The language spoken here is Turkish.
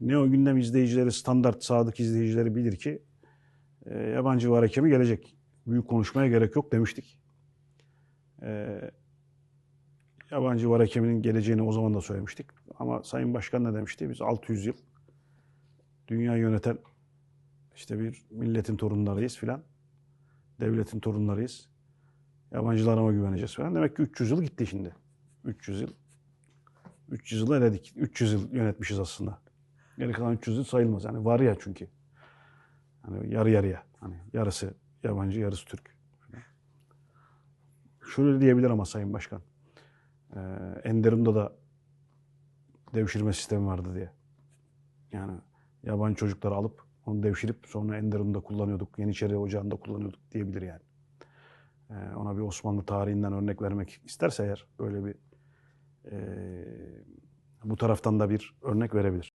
Ne o gündem izleyicileri, standart sadık izleyicileri bilir ki e, yabancı var hakemi gelecek. Büyük konuşmaya gerek yok demiştik. E, yabancı var hakeminin geleceğini o zaman da söylemiştik. Ama Sayın Başkan ne demişti? Biz 600 yıl dünya yöneten işte bir milletin torunlarıyız filan. Devletin torunlarıyız. Yabancılara mı güveneceğiz falan. Demek ki 300 yıl gitti şimdi. 300 yıl. 300 yılı eledik. 300 yıl yönetmişiz aslında. Geri kalan 300 yıl sayılmaz. Yani var ya çünkü. Hani yarı yarıya. Hani yarısı yabancı, yarısı Türk. Şöyle diyebilir ama Sayın Başkan. Ee, Enderun'da da devşirme sistemi vardı diye. Yani yabancı çocukları alıp onu devşirip sonra Enderun'da kullanıyorduk. Yeniçeri Ocağı'nda kullanıyorduk diyebilir yani. Ee, ona bir Osmanlı tarihinden örnek vermek isterse eğer böyle bir ee, bu taraftan da bir örnek verebilir.